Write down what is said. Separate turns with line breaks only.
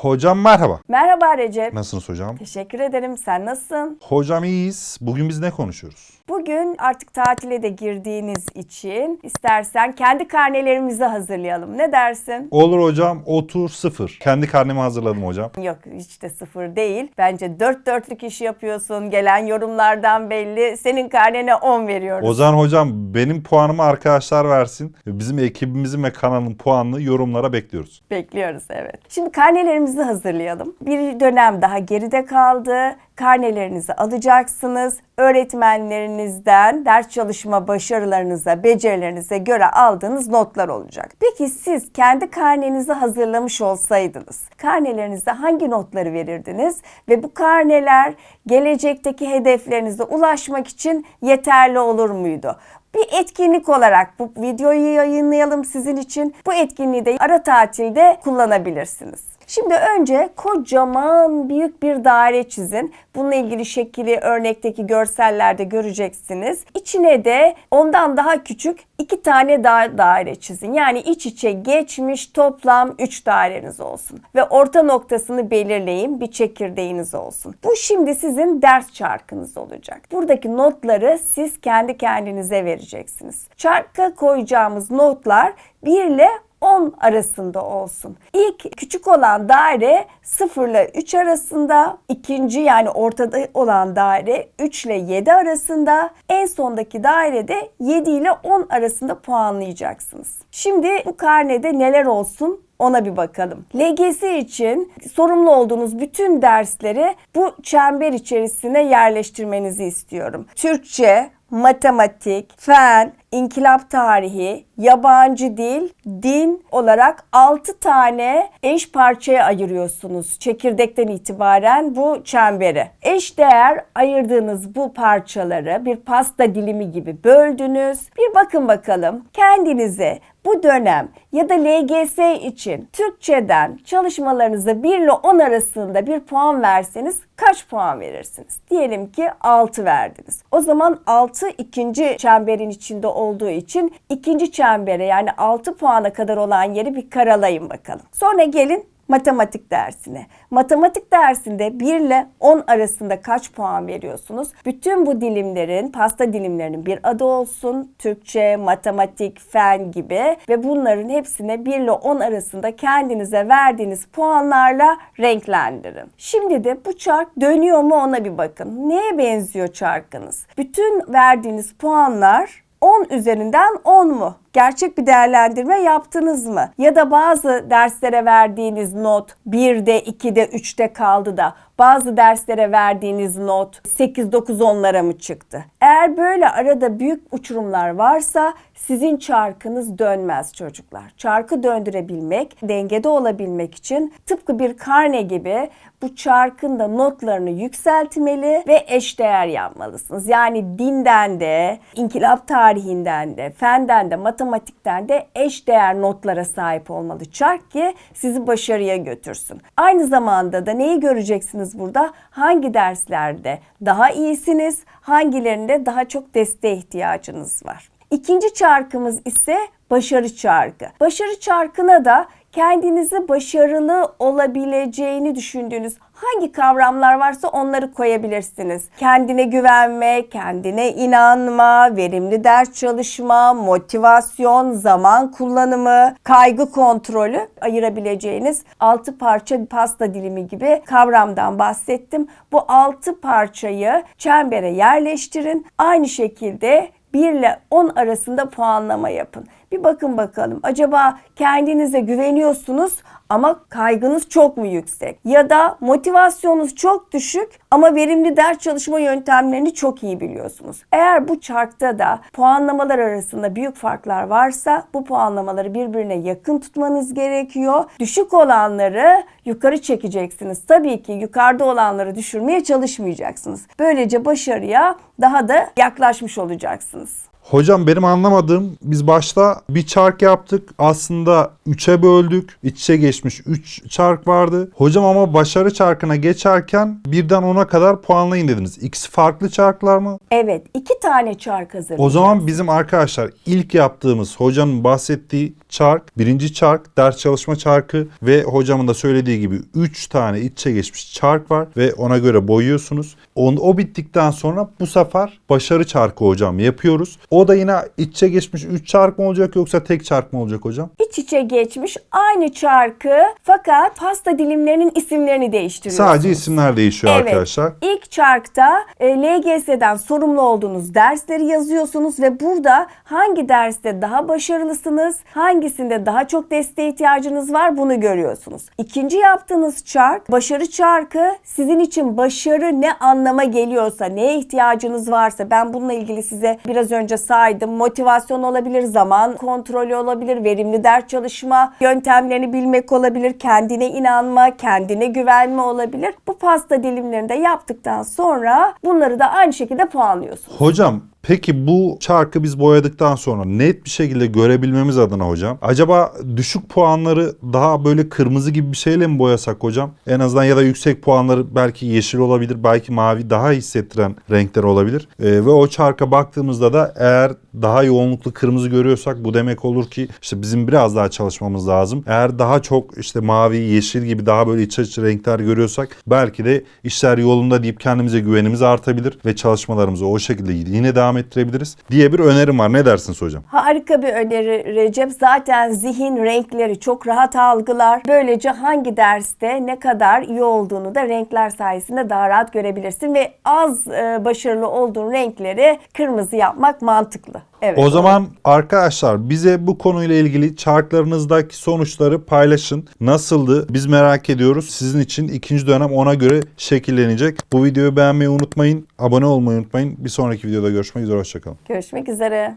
Hocam merhaba.
Merhaba Recep.
Nasılsınız hocam?
Teşekkür ederim. Sen nasılsın?
Hocam iyiyiz. Bugün biz ne konuşuyoruz?
Bugün artık tatile de girdiğiniz için istersen kendi karnelerimizi hazırlayalım. Ne dersin?
Olur hocam otur sıfır. Kendi karnemi hazırladım hocam.
Yok hiç de sıfır değil. Bence dört dörtlük iş yapıyorsun. Gelen yorumlardan belli. Senin karnene 10 veriyoruz.
O zaman hocam benim puanımı arkadaşlar versin. Bizim ekibimizin ve kanalın puanını yorumlara bekliyoruz.
Bekliyoruz evet. Şimdi karnelerimizi hazırlayalım. Bir dönem daha geride kaldı. Karnelerinizi alacaksınız. Öğretmenlerinizden ders çalışma başarılarınıza, becerilerinize göre aldığınız notlar olacak. Peki siz kendi karnenizi hazırlamış olsaydınız, karnelerinizde hangi notları verirdiniz ve bu karneler gelecekteki hedeflerinize ulaşmak için yeterli olur muydu? bir etkinlik olarak bu videoyu yayınlayalım sizin için. Bu etkinliği de ara tatilde kullanabilirsiniz. Şimdi önce kocaman büyük bir daire çizin. Bununla ilgili şekli örnekteki görsellerde göreceksiniz. İçine de ondan daha küçük iki tane daha daire çizin. Yani iç içe geçmiş toplam 3 daireniz olsun. Ve orta noktasını belirleyin. Bir çekirdeğiniz olsun. Bu şimdi sizin ders çarkınız olacak. Buradaki notları siz kendi kendinize vereceksiniz. Çarka koyacağımız notlar 1 ile 10 arasında olsun. İlk küçük olan daire 0 ile 3 arasında, ikinci yani ortada olan daire 3 ile 7 arasında, en sondaki dairede 7 ile 10 arasında puanlayacaksınız. Şimdi bu karnede neler olsun ona bir bakalım. LGS için sorumlu olduğunuz bütün dersleri bu çember içerisine yerleştirmenizi istiyorum. Türkçe, matematik, fen, inkılap tarihi, yabancı dil, din olarak 6 tane eş parçaya ayırıyorsunuz. Çekirdekten itibaren bu çemberi. Eş değer ayırdığınız bu parçaları bir pasta dilimi gibi böldünüz. Bir bakın bakalım kendinize bu dönem ya da LGS için Türkçeden çalışmalarınıza 1 ile 10 arasında bir puan verseniz kaç puan verirsiniz? Diyelim ki 6 verdiniz. O zaman 6 ikinci çemberin içinde olduğu için ikinci çembere yani 6 puana kadar olan yeri bir karalayın bakalım. Sonra gelin matematik dersine. Matematik dersinde 1 ile 10 arasında kaç puan veriyorsunuz? Bütün bu dilimlerin, pasta dilimlerinin bir adı olsun. Türkçe, matematik, fen gibi ve bunların hepsine 1 ile 10 arasında kendinize verdiğiniz puanlarla renklendirin. Şimdi de bu çark dönüyor mu ona bir bakın. Neye benziyor çarkınız? Bütün verdiğiniz puanlar 10 üzerinden 10 mu? Gerçek bir değerlendirme yaptınız mı? Ya da bazı derslere verdiğiniz not 1'de, 2'de, 3'te kaldı da bazı derslere verdiğiniz not 8, 9, 10'lara mı çıktı? Eğer böyle arada büyük uçurumlar varsa sizin çarkınız dönmez çocuklar. Çarkı döndürebilmek, dengede olabilmek için tıpkı bir karne gibi bu çarkın da notlarını yükseltmeli ve eşdeğer yapmalısınız. Yani dinden de, inkılap tarihinden de, fenden de, matematikten de eşdeğer notlara sahip olmalı çark ki sizi başarıya götürsün. Aynı zamanda da neyi göreceksiniz burada? Hangi derslerde daha iyisiniz, hangilerinde daha çok desteğe ihtiyacınız var. İkinci çarkımız ise başarı çarkı. Başarı çarkına da kendinizi başarılı olabileceğini düşündüğünüz hangi kavramlar varsa onları koyabilirsiniz. Kendine güvenme, kendine inanma, verimli ders çalışma, motivasyon, zaman kullanımı, kaygı kontrolü ayırabileceğiniz 6 parça pasta dilimi gibi kavramdan bahsettim. Bu 6 parçayı çembere yerleştirin. Aynı şekilde 1 ile 10 arasında puanlama yapın. Bir bakın bakalım acaba kendinize güveniyorsunuz ama kaygınız çok mu yüksek? Ya da motivasyonunuz çok düşük ama verimli ders çalışma yöntemlerini çok iyi biliyorsunuz. Eğer bu çarkta da puanlamalar arasında büyük farklar varsa bu puanlamaları birbirine yakın tutmanız gerekiyor. Düşük olanları yukarı çekeceksiniz. Tabii ki yukarıda olanları düşürmeye çalışmayacaksınız. Böylece başarıya daha da yaklaşmış olacaksınız.
Hocam benim anlamadığım biz başta bir çark yaptık. Aslında 3'e böldük. İç içe geçmiş 3 çark vardı. Hocam ama başarı çarkına geçerken birden 10'a kadar puanlayın dediniz. İkisi farklı çarklar mı?
Evet iki tane çark hazırlayacağız.
O zaman bizim arkadaşlar ilk yaptığımız hocanın bahsettiği çark, birinci çark, ders çalışma çarkı ve hocamın da söylediği gibi 3 tane iç içe geçmiş çark var ve ona göre boyuyorsunuz. O, o bittikten sonra bu sefer başarı çarkı hocam yapıyoruz. O da yine iç içe geçmiş 3 çark mı olacak yoksa tek çark mı olacak hocam?
İç içe geçmiş aynı çarkı fakat pasta dilimlerinin isimlerini değiştiriyorsunuz.
Sadece isimler değişiyor
Evet.
arkadaşlar.
İlk çarkta e, LGS'den sorumlu olduğunuz dersleri yazıyorsunuz ve burada hangi derste daha başarılısınız, hangisinde daha çok desteğe ihtiyacınız var bunu görüyorsunuz. İkinci yaptığınız çark, başarı çarkı sizin için başarı ne anlama geliyorsa, neye ihtiyacınız varsa ben bununla ilgili size biraz önce saydım. Motivasyon olabilir, zaman kontrolü olabilir, verimli ders çalışma yöntemlerini bilmek olabilir, kendine inanma, kendine güvenme olabilir. Bu pasta dilimlerini de yaptıktan sonra bunları da aynı şekilde puanlıyorsunuz.
Hocam peki bu çarkı biz boyadıktan sonra net bir şekilde görebilmemiz adına hocam acaba düşük puanları daha böyle kırmızı gibi bir şeyle mi boyasak hocam? En azından ya da yüksek puanları belki yeşil olabilir belki mavi daha hissettiren renkler olabilir. Ee, ve o çarka baktığımızda da eğer daha yoğunluklu kırmızı görüyorsak bu demek olur ki işte bizim biraz daha çalışmamız lazım. Eğer daha çok işte mavi, yeşil gibi daha böyle iç açıcı renkler görüyorsak belki de işler yolunda deyip kendimize güvenimiz artabilir ve çalışmalarımızı o şekilde yine devam ettirebiliriz diye bir önerim var. Ne dersiniz hocam?
Harika bir öneri Recep. Zaten zihin renkleri çok rahat algılar. Böylece hangi derste ne kadar iyi olduğunu da renkler sayesinde daha rahat görebilirsin ve az e, başarılı olduğun renkleri kırmızı yapmak mantıklı. Evet.
O zaman arkadaşlar bize bu konuyla ilgili çarklarınızdaki sonuçları paylaşın. Nasıldı? Biz merak ediyoruz. Sizin için ikinci dönem ona göre şekillenecek. Bu videoyu beğenmeyi unutmayın. Abone olmayı unutmayın. Bir sonraki videoda görüşmek üzere. Hoşçakalın.
Görüşmek üzere.